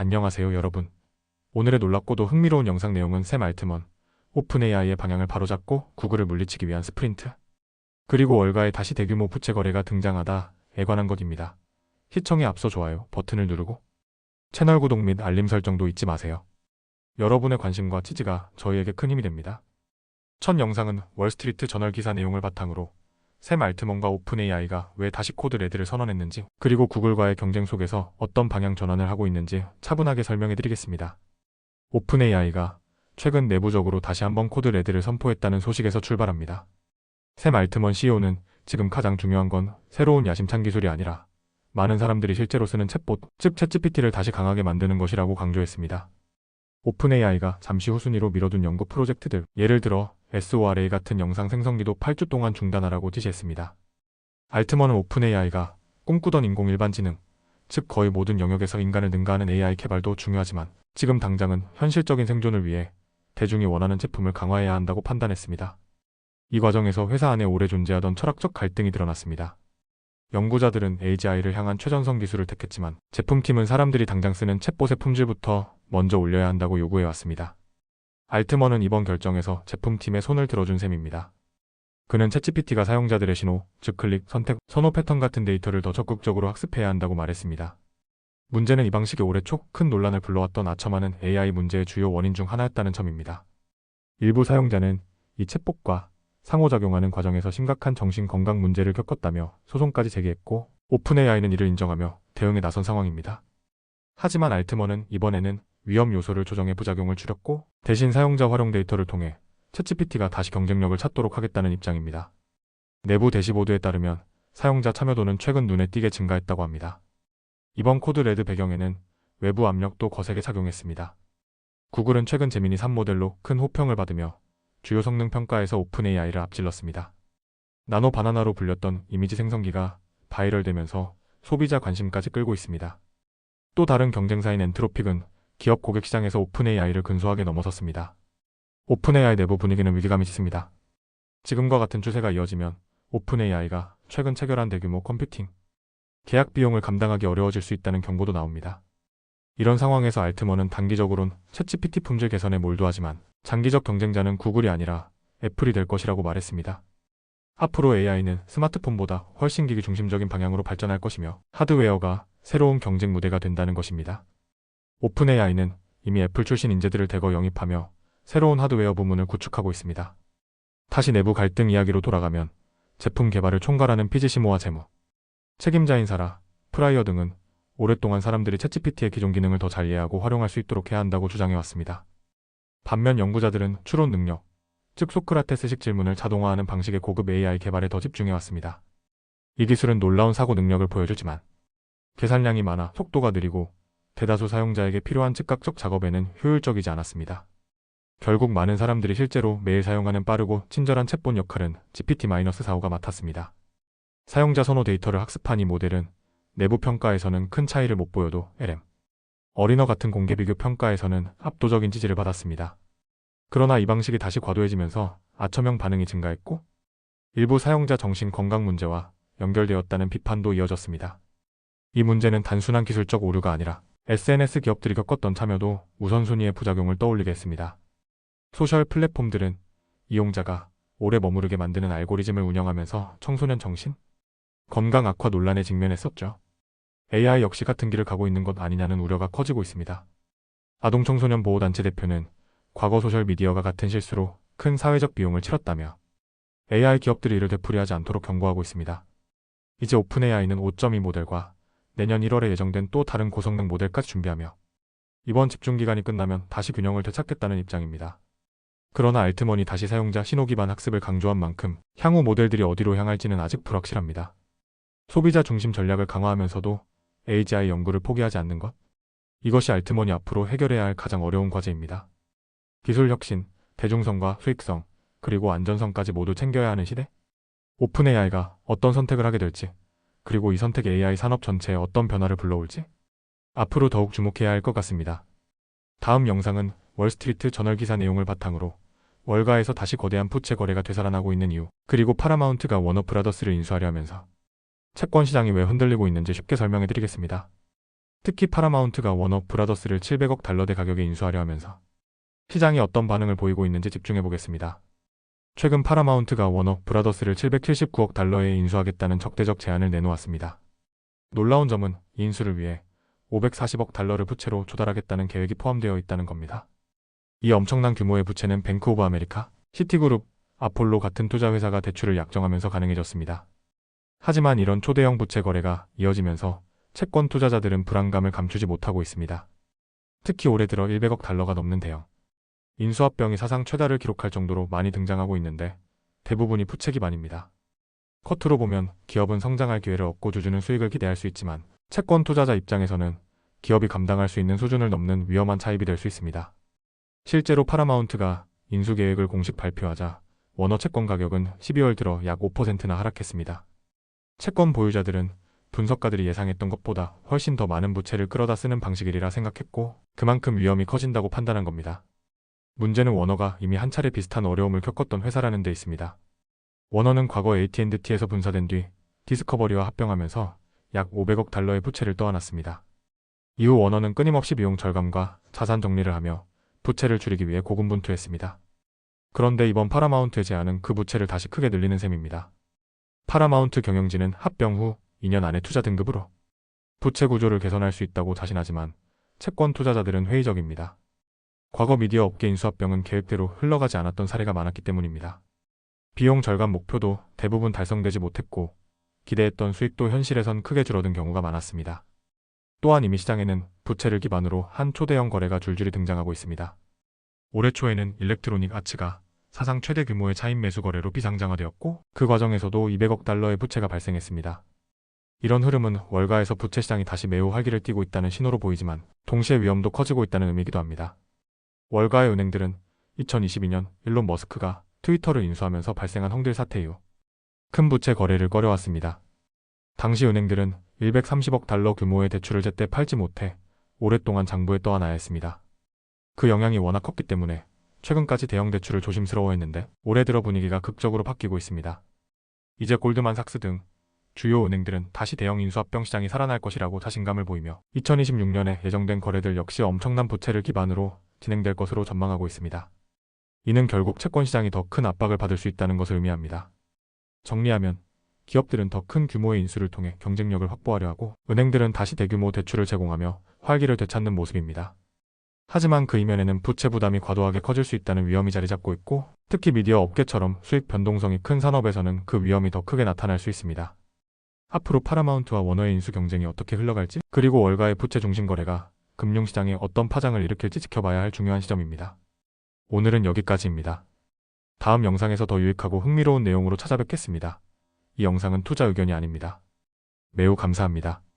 안녕하세요 여러분. 오늘의 놀랍고도 흥미로운 영상 내용은 샘 알트먼, 오픈 AI의 방향을 바로잡고 구글을 물리치기 위한 스프린트. 그리고 월가에 다시 대규모 부채 거래가 등장하다에 관한 것입니다. 시청에 앞서 좋아요 버튼을 누르고 채널 구독 및 알림 설정도 잊지 마세요. 여러분의 관심과 지지가 저희에게 큰 힘이 됩니다. 첫 영상은 월스트리트 저널 기사 내용을 바탕으로 샘 알트먼과 오픈 AI가 왜 다시 코드 레드를 선언했는지 그리고 구글과의 경쟁 속에서 어떤 방향 전환을 하고 있는지 차분하게 설명해 드리겠습니다. 오픈 AI가 최근 내부적으로 다시 한번 코드 레드를 선포했다는 소식에서 출발합니다. 샘 알트먼 CEO는 지금 가장 중요한 건 새로운 야심찬 기술이 아니라 많은 사람들이 실제로 쓰는 챗봇, 즉 챗GPT를 다시 강하게 만드는 것이라고 강조했습니다. 오픈 AI가 잠시 후 순위로 미뤄둔 연구 프로젝트들, 예를 들어 SORA 같은 영상 생성기도 8주 동안 중단하라고 지시했습니다. 알트먼은 오픈 AI가 꿈꾸던 인공 일반 지능, 즉 거의 모든 영역에서 인간을 능가하는 AI 개발도 중요하지만 지금 당장은 현실적인 생존을 위해 대중이 원하는 제품을 강화해야 한다고 판단했습니다. 이 과정에서 회사 안에 오래 존재하던 철학적 갈등이 드러났습니다. 연구자들은 AGI를 향한 최전성 기술을 택했지만 제품팀은 사람들이 당장 쓰는 챗봇의 품질부터 먼저 올려야 한다고 요구해왔습니다. 알트먼은 이번 결정에서 제품팀에 손을 들어준 셈입니다. 그는 챗GPT가 사용자들의 신호, 즉 클릭, 선택, 선호 패턴 같은 데이터를 더 적극적으로 학습해야 한다고 말했습니다. 문제는 이 방식이 올해 초 큰 논란을 불러왔던 아첨하는 AI 문제의 주요 원인 중 하나였다는 점입니다. 일부 사용자는 이 챗봇과 상호작용하는 과정에서 심각한 정신 건강 문제를 겪었다며 소송까지 제기했고 오픈 AI는 이를 인정하며 대응에 나선 상황입니다. 하지만 알트먼은 이번에는 위험 요소를 조정해 부작용을 줄였고 대신 사용자 활용 데이터를 통해 챗GPT가 다시 경쟁력을 찾도록 하겠다는 입장입니다. 내부 대시보드에 따르면 사용자 참여도는 최근 눈에 띄게 증가했다고 합니다. 이번 코드 레드 배경에는 외부 압력도 거세게 작용했습니다. 구글은 최근 제미니 3 모델로 큰 호평을 받으며 주요 성능 평가에서 오픈 AI를 앞질렀습니다. 나노 바나나로 불렸던 이미지 생성기가 바이럴되면서 소비자 관심까지 끌고 있습니다. 또 다른 경쟁사인 엔트로픽은 기업 고객 시장에서 오픈 AI를 근소하게 넘어섰습니다. 오픈 AI 내부 분위기는 위기감이 짙습니다. 지금과 같은 추세가 이어지면 오픈 AI가 최근 체결한 대규모 컴퓨팅 계약 비용을 감당하기 어려워질 수 있다는 경고도 나옵니다. 이런 상황에서 알트먼은 단기적으론 챗GPT 품질 개선에 몰두하지만 장기적 경쟁자는 구글이 아니라 애플이 될 것이라고 말했습니다. 앞으로 AI는 스마트폰보다 훨씬 기기 중심적인 방향으로 발전할 것이며 하드웨어가 새로운 경쟁 무대가 된다는 것입니다. 오픈 AI는 이미 애플 출신 인재들을 대거 영입하며 새로운 하드웨어 부문을 구축하고 있습니다. 다시 내부 갈등 이야기로 돌아가면 제품 개발을 총괄하는 피지시모와 재무, 책임자인 사라, 프라이어 등은 오랫동안 사람들이 챗GPT의 기존 기능을 더 잘 이해하고 활용할 수 있도록 해야 한다고 주장해왔습니다. 반면 연구자들은 추론 능력, 즉 소크라테스식 질문을 자동화하는 방식의 고급 AI 개발에 더 집중해왔습니다. 이 기술은 놀라운 사고 능력을 보여주지만 계산량이 많아 속도가 느리고 대다수 사용자에게 필요한 즉각적 작업에는 효율적이지 않았습니다. 결국 많은 사람들이 실제로 매일 사용하는 빠르고 친절한 챗본 역할은 GPT-4가 맡았습니다. 사용자 선호 데이터를 학습한 이 모델은 내부 평가에서는 큰 차이를 못 보여도 LM, 어린어 같은 공개 비교 평가에서는 압도적인 지지를 받았습니다. 그러나 이 방식이 다시 과도해지면서 아첨형 반응이 증가했고 일부 사용자 정신 건강 문제와 연결되었다는 비판도 이어졌습니다. 이 문제는 단순한 기술적 오류가 아니라 SNS 기업들이 겪었던 참여도 우선순위의 부작용을 떠올리게 했습니다. 소셜 플랫폼들은 이용자가 오래 머무르게 만드는 알고리즘을 운영하면서 청소년 정신, 건강 악화 논란에 직면했었죠. AI 역시 같은 길을 가고 있는 것 아니냐는 우려가 커지고 있습니다. 아동 청소년 보호단체 대표는 과거 소셜미디어가 같은 실수로 큰 사회적 비용을 치렀다며 AI 기업들이 이를 되풀이하지 않도록 경고하고 있습니다. 이제 오픈 AI는 5.2 모델과 내년 1월에 예정된 또 다른 고성능 모델까지 준비하며 이번 집중 기간이 끝나면 다시 균형을 되찾겠다는 입장입니다. 그러나 알트먼이 다시 사용자 신호 기반 학습을 강조한 만큼 향후 모델들이 어디로 향할지는 아직 불확실합니다. 소비자 중심 전략을 강화하면서도 AGI 연구를 포기하지 않는 것? 이것이 알트먼이 앞으로 해결해야 할 가장 어려운 과제입니다. 기술 혁신, 대중성과 수익성, 그리고 안전성까지 모두 챙겨야 하는 시대? 오픈 AI가 어떤 선택을 하게 될지, 그리고 이 선택이 AI 산업 전체에 어떤 변화를 불러올지? 앞으로 더욱 주목해야 할 것 같습니다. 다음 영상은 월스트리트 저널 기사 내용을 바탕으로 월가에서 다시 거대한 부채 거래가 되살아나고 있는 이유, 그리고 파라마운트가 워너브라더스를 인수하려 하면서 채권 시장이 왜 흔들리고 있는지 쉽게 설명해 드리겠습니다. 특히 파라마운트가 워너 브라더스를 700억 달러대 가격에 인수하려 하면서 시장이 어떤 반응을 보이고 있는지 집중해 보겠습니다. 최근 파라마운트가 워너 브라더스를 779억 달러에 인수하겠다는 적대적 제안을 내놓았습니다. 놀라운 점은 이 인수를 위해 540억 달러를 부채로 조달하겠다는 계획이 포함되어 있다는 겁니다. 이 엄청난 규모의 부채는 뱅크 오브 아메리카, 시티그룹, 아폴로 같은 투자회사가 대출을 약정하면서 가능해졌습니다. 하지만 이런 초대형 부채 거래가 이어지면서 채권 투자자들은 불안감을 감추지 못하고 있습니다. 특히 올해 들어 100억 달러가 넘는 대형 인수합병이 사상 최다를 기록할 정도로 많이 등장하고 있는데 대부분이 부채 기반입니다. 컷으로 보면 기업은 성장할 기회를 얻고 주주는 수익을 기대할 수 있지만 채권 투자자 입장에서는 기업이 감당할 수 있는 수준을 넘는 위험한 차입이 될 수 있습니다. 실제로 파라마운트가 인수 계획을 공식 발표하자 원어 채권 가격은 12월 들어 약 5%나 하락했습니다. 채권 보유자들은 분석가들이 예상했던 것보다 훨씬 더 많은 부채를 끌어다 쓰는 방식이라 생각했고 그만큼 위험이 커진다고 판단한 겁니다. 문제는 워너가 이미 한 차례 비슷한 어려움을 겪었던 회사라는 데 있습니다. 워너는 과거 AT&T에서 분사된 뒤 디스커버리와 합병하면서 약 500억 달러의 부채를 떠안았습니다. 이후 워너는 끊임없이 비용 절감과 자산 정리를 하며 부채를 줄이기 위해 고군분투했습니다. 그런데 이번 파라마운트의 제안은 그 부채를 다시 크게 늘리는 셈입니다. 파라마운트 경영진은 합병 후 2년 안에 투자 등급으로 부채 구조를 개선할 수 있다고 자신하지만 채권 투자자들은 회의적입니다. 과거 미디어 업계 인수합병은 계획대로 흘러가지 않았던 사례가 많았기 때문입니다. 비용 절감 목표도 대부분 달성되지 못했고 기대했던 수익도 현실에선 크게 줄어든 경우가 많았습니다. 또한 이미 시장에는 부채를 기반으로 한 초대형 거래가 줄줄이 등장하고 있습니다. 올해 초에는 일렉트로닉 아츠가 사상 최대 규모의 차인 매수 거래로 비상장화되었고 그 과정에서도 200억 달러의 부채가 발생했습니다. 이런 흐름은 월가에서 부채 시장이 다시 매우 활기를 띠고 있다는 신호로 보이지만 동시에 위험도 커지고 있다는 의미이기도 합니다. 월가의 은행들은 2022년 일론 머스크가 트위터를 인수하면서 발생한 홍들 사태 이후 큰 부채 거래를 꺼려왔습니다. 당시 은행들은 130억 달러 규모의 대출을 제때 팔지 못해 오랫동안 장부에 떠안아야 했습니다. 그 영향이 워낙 컸기 때문에 최근까지 대형 대출을 조심스러워했는데 올해 들어 분위기가 극적으로 바뀌고 있습니다. 이제 골드만삭스 등 주요 은행들은 다시 대형 인수합병 시장이 살아날 것이라고 자신감을 보이며 2026년에 예정된 거래들 역시 엄청난 부채를 기반으로 진행될 것으로 전망하고 있습니다. 이는 결국 채권 시장이 더 큰 압박을 받을 수 있다는 것을 의미합니다. 정리하면 기업들은 더 큰 규모의 인수를 통해 경쟁력을 확보하려 하고 은행들은 다시 대규모 대출을 제공하며 활기를 되찾는 모습입니다. 하지만 그 이면에는 부채 부담이 과도하게 커질 수 있다는 위험이 자리 잡고 있고 특히 미디어 업계처럼 수익 변동성이 큰 산업에서는 그 위험이 더 크게 나타날 수 있습니다. 앞으로 파라마운트와 워너의 인수 경쟁이 어떻게 흘러갈지 그리고 월가의 부채 중심 거래가 금융시장에 어떤 파장을 일으킬지 지켜봐야 할 중요한 시점입니다. 오늘은 여기까지입니다. 다음 영상에서 더 유익하고 흥미로운 내용으로 찾아뵙겠습니다. 이 영상은 투자 의견이 아닙니다. 매우 감사합니다.